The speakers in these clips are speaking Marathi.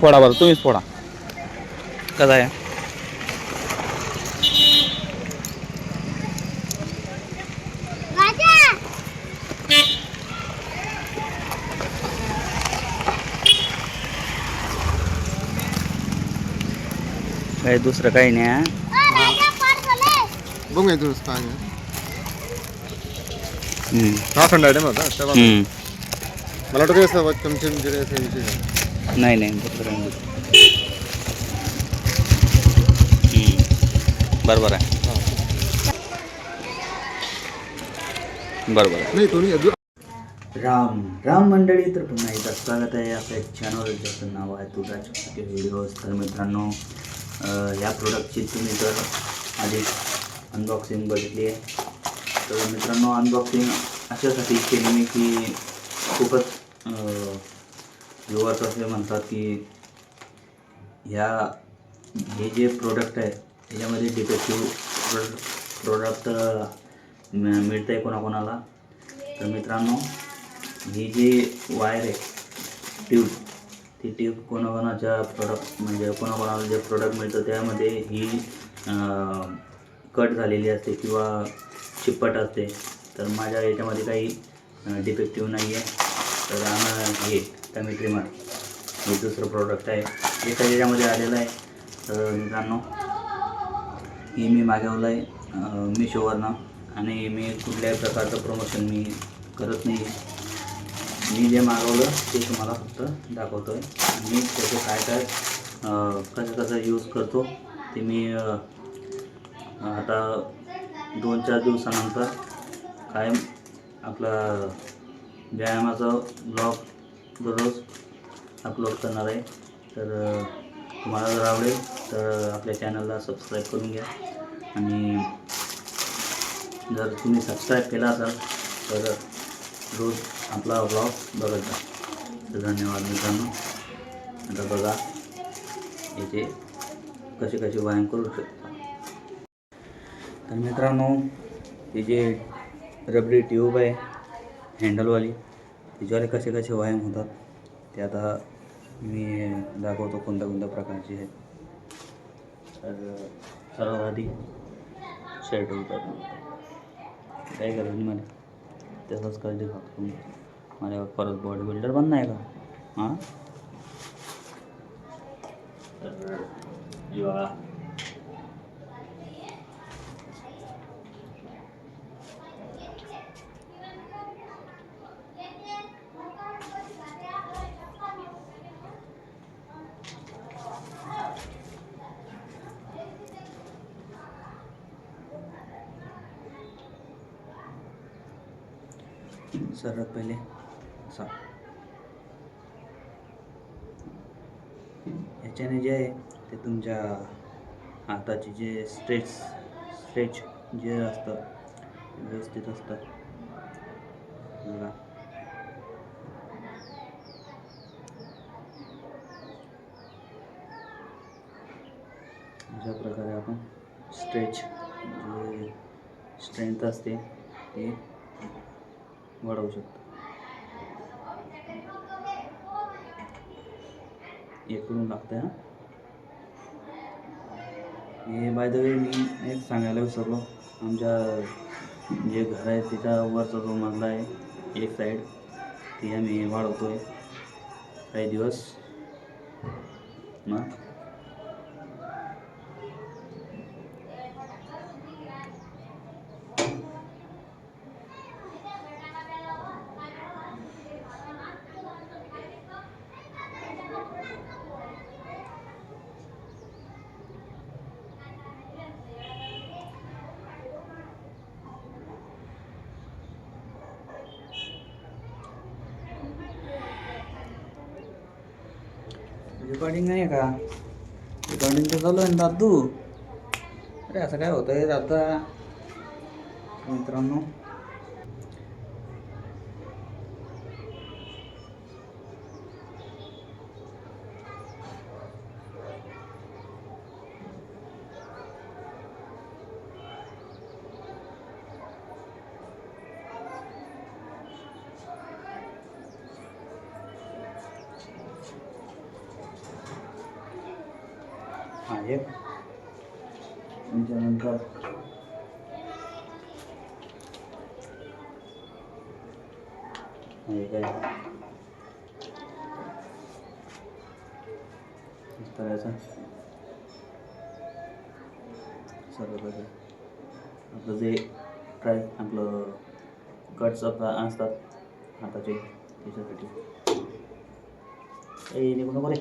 फोडा बरं तुम्हीच फोडा कसा आहे काही दुसरं काही नाही हा. बघू येतो काय. हा. मला वाटतं नाही. नाही. बरोबर आहे हा. बरोबर आहे नाही तुम्ही राम राम मंडळी तर पुन्हा एकदा स्वागत आहे आपल्या चॅनल ज्याचं नाव आहे तुझा व्हिडिओज तर मित्रांनो या प्रोडक्टची तुम्ही जर आधी अनबॉक्सिंग बघितली आहे तर मित्रांनो अनबॉक्सिंग अशासाठी केली मी की खूपच व्ह्युअर्स असे म्हणतात की ह्या हे जे प्रोडक्ट आहे त्याच्यामध्ये डिफेक्टिव्ह प्रोडक्ट प्रोडक्ट मिळतं आहे कोणाकोणाला? तर मित्रांनो ही जी वायर आहे ट्यूब ती ट्यूब कोणाकोणाच्या प्रोडक्ट म्हणजे कोणाकोणाला जे प्रोडक्ट मिळतं त्यामध्ये ही कट झालेली असते किंवा चिप्पट असते. तर माझ्या याच्यामध्ये काही डिफेक्टिव्ह नाही आहे तर आम्हाला हे टमी ट्रिमर हे दुसरं प्रोडक्ट आहे. हे त्याच्यामध्ये आलेलं आहे. तर मित्रांनो हे मी मागवलं आहे मिशोवरनं आणि मी कुठल्याही प्रकारचं प्रमोशन मी करत नाही. मी जे मागवलं ते तुम्हाला फक्त दाखवतो आहे मी त्याचं काय काय कसं कसं यूज करतो ते मी आता दोन चार दिवसानंतर कायम आपला व्यायामाचा ब्लॉग दररोज अपलोड करणार आहे. तर तुम्हाला जर आवडेल तर आपल्या चॅनलला सबस्क्राईब करून घ्या. आणि जर तुम्ही सबस्क्राईब केला असाल तर रोज आपला ब्लॉग बघत जा. तर धन्यवाद मित्रांनो. आता बघा याचे कसे कसे व्यायाम करू शकता. तर मित्रांनो हे जे रबरी ट्यूब आहे हँडलवाली तिच्यावाले कसे कसे व्यायाम होतात ते आता मी दाखवतो कोणत्या कोणत्या प्रकारचे आहेत. तर सर्वात आधी शर्ट होतात काय गरज म्हणजे नाही मला? तसंच कर दे फक्त माझ्या परत बॉडी बिल्डर पण नाही का? हां? तर बघा सर्वात पहिले। असा याच्याने जे ते तुमच्या हाताचे जे स्ट्रेच स्ट्रेच जे असतं व्यवस्थित अशा प्रकारे आपण स्ट्रेच जे स्ट्रेंथ असते ते वाढवू शकतो. इकडून लागतं हां. हे बाय द वे मी एक सांगायला विसरलो. आमच्या जे घर आहे तिचा वरचा जो मजला आहे एक साईड ती आम्ही वाढवतो आहे काही दिवस. मग? रेकॉर्डिंग नाही आहे का? रेकॉर्डिंग तर चालू आहे ना दादू? अरे असं काय होतं आहे दादा मित्रांनो हा एक त्याच्यानंतर हे काय? हेच करायचं. सर्व आपलं जे ट्राय आपलं कट्स आपलं असतात हाताचे त्याच्यासाठी. ए निघू नको रे.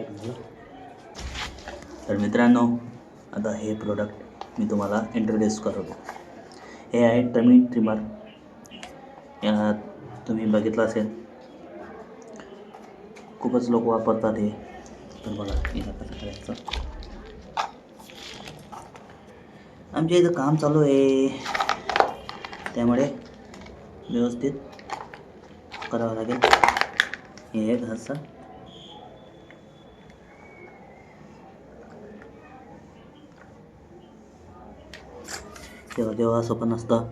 हे झालं. तर मित्रांनो आता हे प्रोडक्ट मी तुम्हाला इंट्रोड्यूस करतो. हे आहे टमी ट्रिमर या तुम्ही बघितलं असेल. खूपच लोक वापरतात हे. तर बघा या कसं करायचं? आमच्या इथं काम चालू आहे. त्यामुळे व्यवस्थित करावं लागेल. हे एक असं तेव्हा तेव्हा असं पण असतं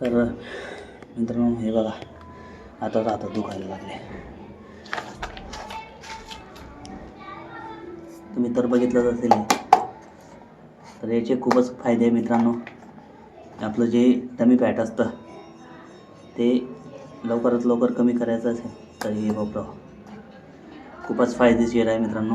तर मित्रांनो हे बघा. आता आता दुखायला लागले. तुम्ही तर बघितलंच असेल तर याचे खूपच फायदे आहे मित्रांनो. आपलं जे डमी पॅट असतं ते लवकरात लवकर कमी करायचं असेल तर हे वापरा खूपच फायदेशीर आहे मित्रांनो.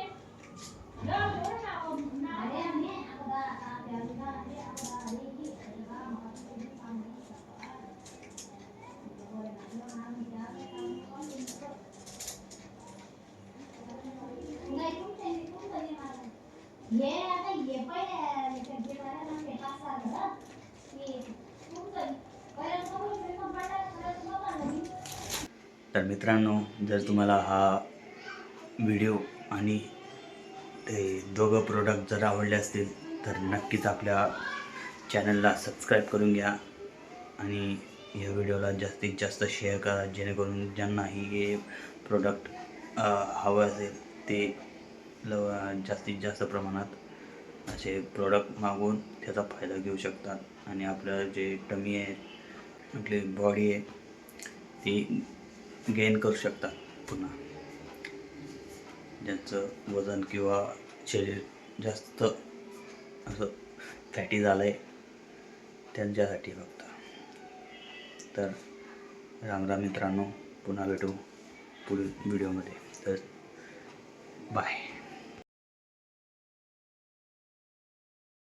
ये आता ये पहिले कधी मला ना ते पास झालं की तुमचं पहिलं समोर मी कंपार्टमेंट करत बघा तर मित्रांनो जर तुम्हाला हा व्हिडिओ आणि ते दोघं प्रोडक्ट जर आवडले असतील तर नक्कीच आपल्या चॅनलला सबस्क्राईब करून घ्या आणि या व्हिडिओला जास्तीत जास्त शेअर करा जेणेकरून ज्यांनाही हे प्रोडक्ट हवं असेल ते लव जास्तीत जास्त प्रमाणात असे प्रोडक्ट मागवून त्याचा फायदा घेऊ शकतात. आणि आपलं जे टमी आहे आपली बॉडी आहे ती गेन करू शकतात पुन्हा. ज्यांचं वजन किंवा शरीर जास्त असं फॅटी झालं आहे त्यांच्यासाठी फक्त तर राम राम मित्रांनो पुन्हा भेटू पुढील व्हिडिओमध्ये तर बाय